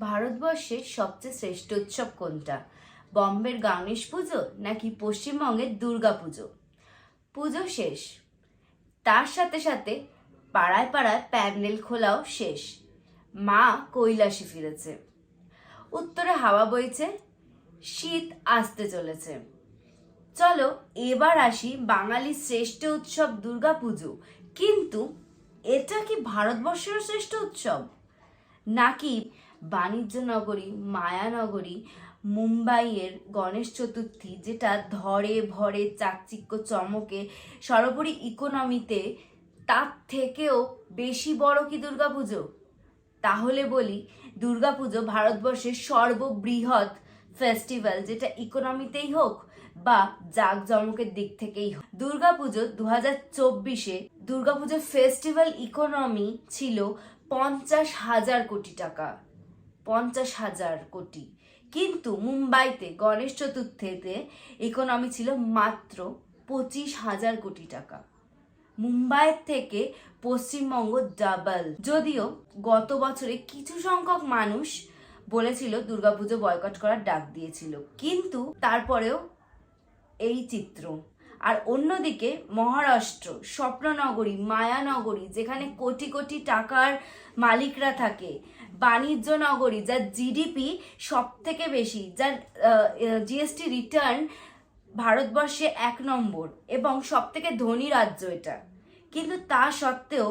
ভারতবর্ষের সবচেয়ে শ্রেষ্ঠ উৎসব কোনটা? বম্বের গণেশ পুজো নাকি পশ্চিমবঙ্গের দুর্গা পুজো? পুজো শেষ। তার সাথে সাথে পাড়ায় পাড়ায় প্যান্ডেল খোলাও শেষ। মা কৈলাসে ফিরেছে। উত্তরে হাওয়া বইছে, শীত আসতে চলেছে। চলো এবার আসি বাঙালির শ্রেষ্ঠ উৎসব দুর্গাপুজো কিন্তু এটা কি ভারতবর্ষের শ্রেষ্ঠ উৎসব? নাকি বাণিজ্য নগরী মায়ানগরী মুম্বাইয়ের গণেশ চতুর্থী, যেটা ধরে ভরে চাকচিক্য চমকে, সর্বোপরি ইকোনমিতে তার থেকেও বেশি বড় কি দুর্গাপুজো? তাহলে বলি, দুর্গাপুজো ভারতবর্ষের সর্ববৃহৎ ফেস্টিভ্যাল যেটা ইকোনমিতেই হোক বা জাঁকজমকের দিক থেকেই হোক। দুর্গাপুজো দু হাজার চব্বিশে দুর্গাপুজোর ফেস্টিভ্যাল ইকোনমি ছিল পঞ্চাশ হাজার কোটি টাকা। পঞ্চাশ হাজার কোটি। কিন্তু মুম্বাইতে, গণেশ চতুর্থীতে ইকোনমি ছিল মাত্র পঁচিশ হাজার কোটি টাকা। মুম্বাইয়ের থেকে পশ্চিমবঙ্গ ডাবল যদিও গত বছরে কিছু সংখ্যক মানুষ বলেছিল দুর্গাপুজো বয়কট করার ডাক দিয়েছিল। কিন্তু তারপরেও এই চিত্র। আর অন্যদিকে মহারাষ্ট্র, স্বপ্ননগরী, মায়ানগরী, যেখানে কোটি কোটি টাকার মালিকরা থাকে বাণিজ্য নগরী যার জিডিপি সব থেকে বেশি, যার জিএসটি রিটার্ন ভারতবর্ষে এক নম্বর এবং সব থেকে ধনী রাজ্য এটা। কিন্তু তা সত্ত্বেও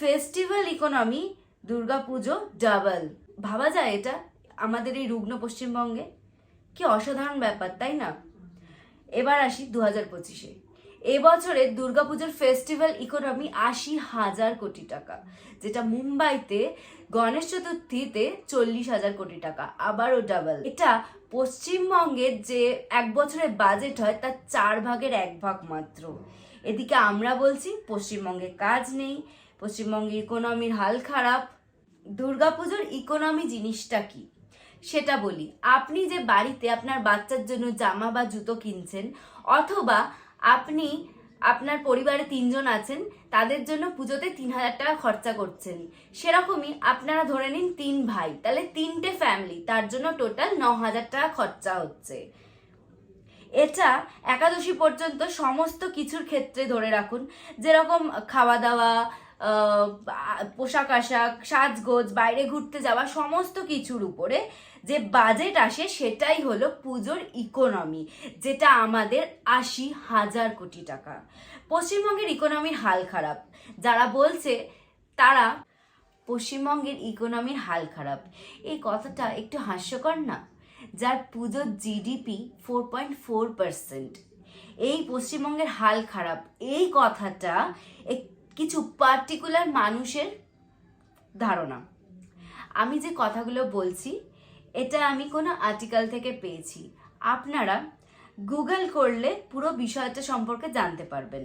ফেস্টিভ্যাল ইকোনমি দুর্গাপুজো ডাবল ভাবা যায় এটা আমাদের এই রুগ্ন পশ্চিমবঙ্গে? কি অসাধারণ ব্যাপার, তাই না? এবার আসি দু হাজার পঁচিশে এবছরের দুর্গাপুজোর ফেস্টিভ্যাল ইকোনমি আশি হাজার কোটি টাকা, যেটা মুম্বাইতে গণেশ চতুর্থীতে চল্লিশ হাজার কোটি টাকা, আবারও ডাবল এটা পশ্চিমবঙ্গের যে এক বছরের বাজেট হয়, তার চার ভাগের এক ভাগ মাত্র। এদিকে আমরা বলছি, পশ্চিমবঙ্গে কাজ নেই, পশ্চিমবঙ্গে ইকোনমির হাল খারাপ। দুর্গাপুজোর ইকোনমি জিনিসটা কি? সেটা বলি। আপনি যে বাড়িতে আপনার বাচ্চার জন্য জামা বা জুতো কিনছেন অথবা আপনি আপনার পরিবারে তিনজন আছেন, তাদের জন্য পুজোতে তিন হাজার টাকা খরচা করছেন। সেরকমই আপনারা ধরে নিন তিন ভাই, তাহলে তিনটে ফ্যামিলি তার জন্য টোটাল ন হাজার টাকা খরচা হচ্ছে। এটা একাদশী পর্যন্ত সমস্ত কিছুর ক্ষেত্রে ধরে রাখুন। যেরকম খাওয়া দাওয়া পোশাক আশাক, সাজগোজ, বাইরে ঘুরতে যাওয়া, সমস্ত কিছুর উপরে যে বাজেট আসে সেটাই হলো পুজোর ইকোনমি যেটা আমাদের আশি হাজার কোটি টাকা। পশ্চিমবঙ্গের ইকোনমির হাল খারাপ। যারা বলছে, তারা পশ্চিমবঙ্গের ইকোনমির হাল খারাপ। এই কথাটা একটু হাস্যকর না? যার পুজোর GDP four point four percent এই পশ্চিমবঙ্গের হাল খারাপ। এই কথাটা কিছু পার্টিকুলার মানুষের ধারণা। আমি যে কথাগুলো বলছি, এটা আমি কোনো আর্টিকেল থেকে পেয়েছি। আপনারা গুগল করলে পুরো বিষয়টা সম্পর্কে জানতে পারবেন।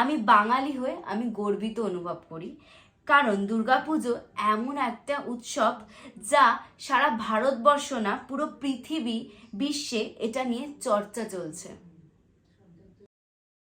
আমি বাঙালি হয়ে আমি গর্বিত অনুভব করি, কারণ দুর্গাপুজো এমন একটা উৎসব যা সারা ভারতবর্ষ না, পুরো পৃথিবী, বিশ্বে এটা নিয়ে চর্চা চলছে।